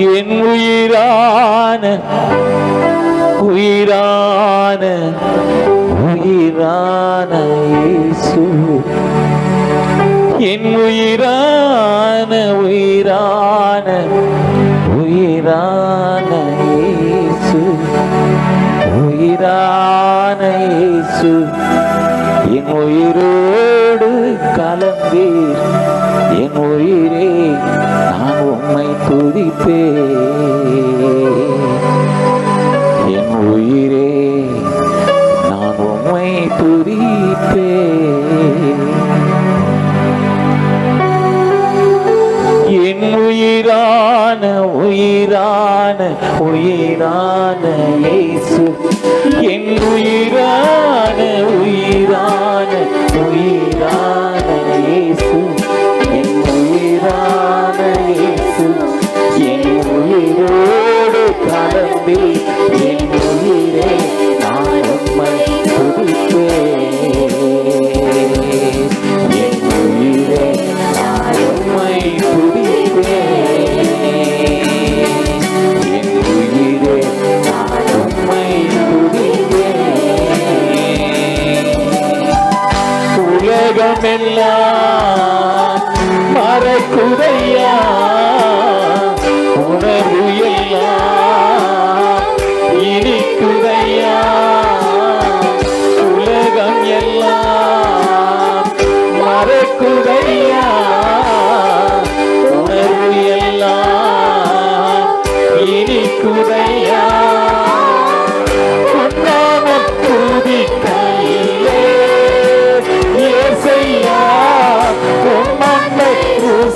என் உயிரான உயிரான உயிரான இயேசு. என் உயிரான உயிரான உயிரான இயேசு. உயிரான இயேசு. என் உயிரோடு கலந்தீர். என் உயிரே உம்மை துதிப்பே. என் உயிரே நான் உம்மை துதிப்பே. என் உயிரான உயிரான உயிரான என் உயிரான உயிர் You.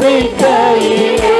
sleep till you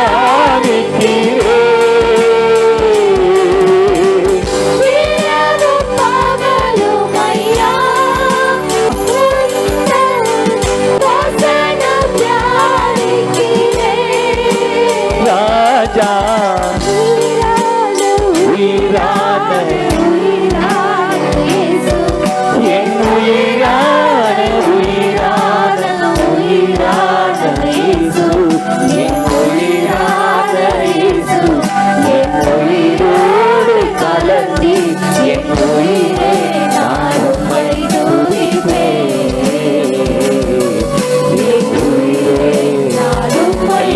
Yeah.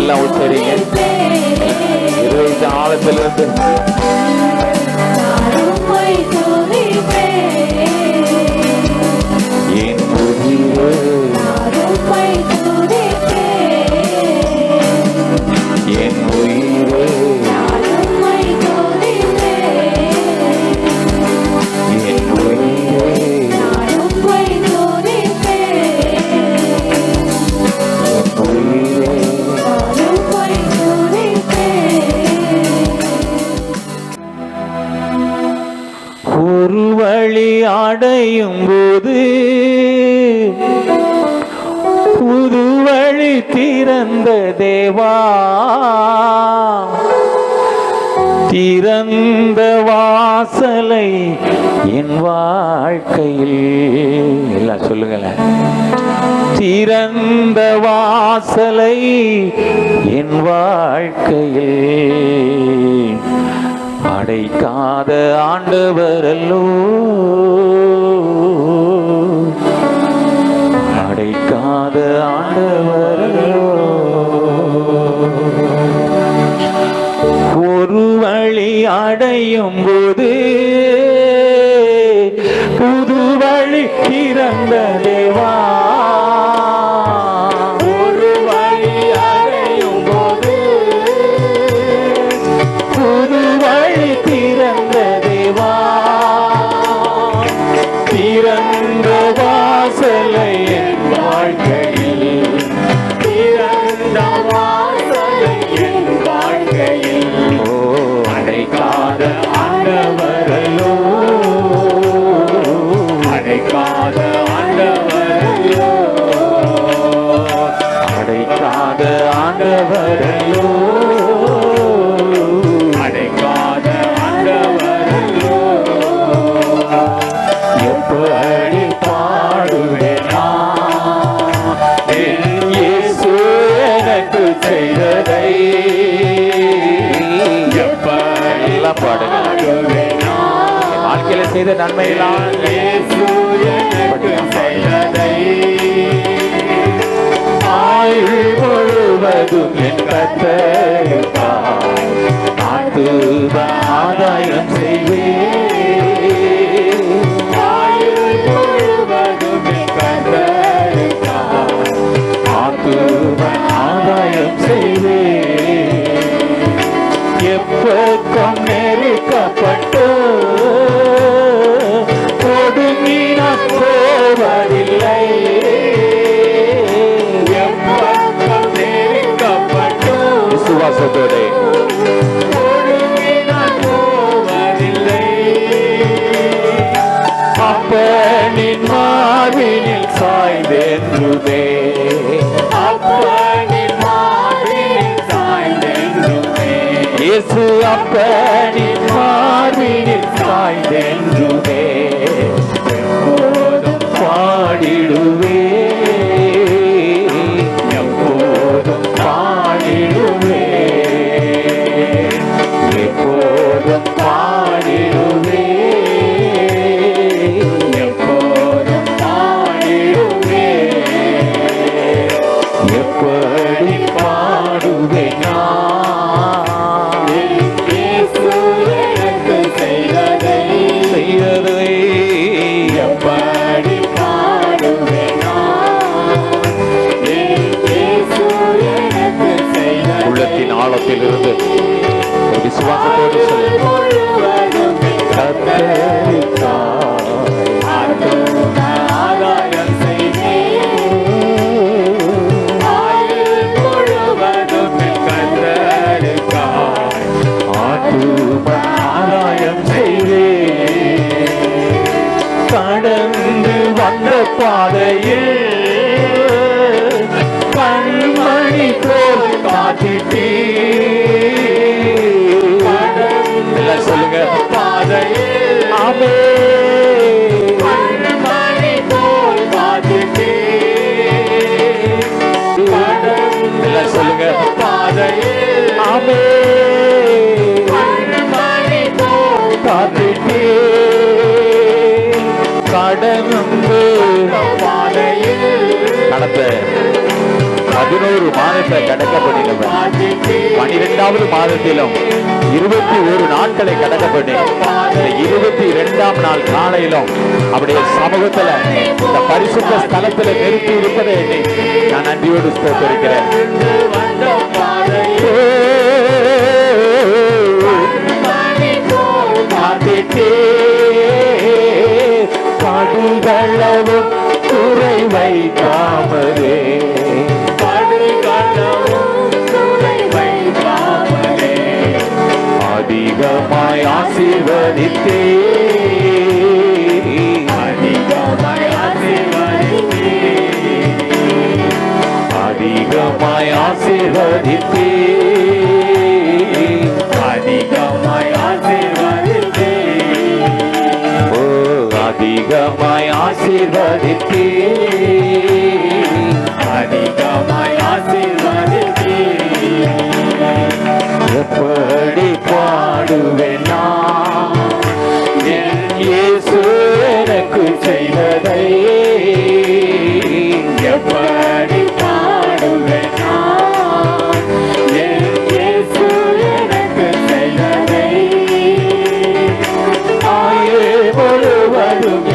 எல்லாம் உச்சரிங்க. இருபத்தி ஆழத்திலிருந்து ஒரு அடையும் போது புது வழி திறந்த தேவா. திறந்த வாசலை என் வாழ்க்கையில். எல்லாம் சொல்லுங்களேன் திறந்த வாசலை என் வாழ்க்கையில். அடைக்காத ஆண்டவரல்லோ. அடைக்காத ஆண்டவரல்லோ. ஒரு வழி அடையும் செய்த நன்மையெல்லாம் முழுவதும் என் கத்தருக்காய் ஆதாயம் செய்வேன். இயேசு அப்பனின் மார்பினில் சாய்ந்தென்றுமே ஆழத்தில் இருந்து விசுவாசத்தோடு கடந்து வந்த பாதையில் கண்மணி போல் காத்திட்டீ பாதையில் பதினோரு மாதத்தை கடக்க பண்ணினவன் பனிரெண்டாவது மாதத்திலும் இருபத்தி ஒரு நாட்களை கடக்க பண்ணி இருபத்தி இரண்டாம் நாள் காலையிலும் அவருடைய சமூகத்துல இந்த பரிசுத்த ஸ்தலத்துல நிறுத்தி இருப்பதை நான் நன்றியோடு ஸ்தோத்திருக்கிறேன். கள்ளவும் துறை வைக்காமலே. கடை கள்ளவும் துறை வைக்காமலே. அதிகமாய் ஆசீர்வதித்தே. அதிகமாய் ஆசீர்வதித்தே. அதிகமாய் ஆசீர்வதித்தே. ஆசீர்வதித்தே அதிகமாய் ஆசீர்வதித்தே எப்படி பாடுவேன் என் இயேசு எனக்கு செய்ததை எப்படி பாடுவேன் முழுவதும்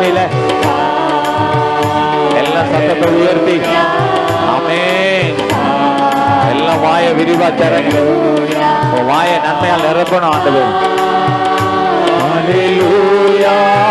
ஆசையில எல்லா சத்தத்தை உயர்த்தி. ஆமே எல்லா வாய விரிவா தரங்க வாய நன்மையால் நிரப்பணும் ஆண்டவர். Hallelujah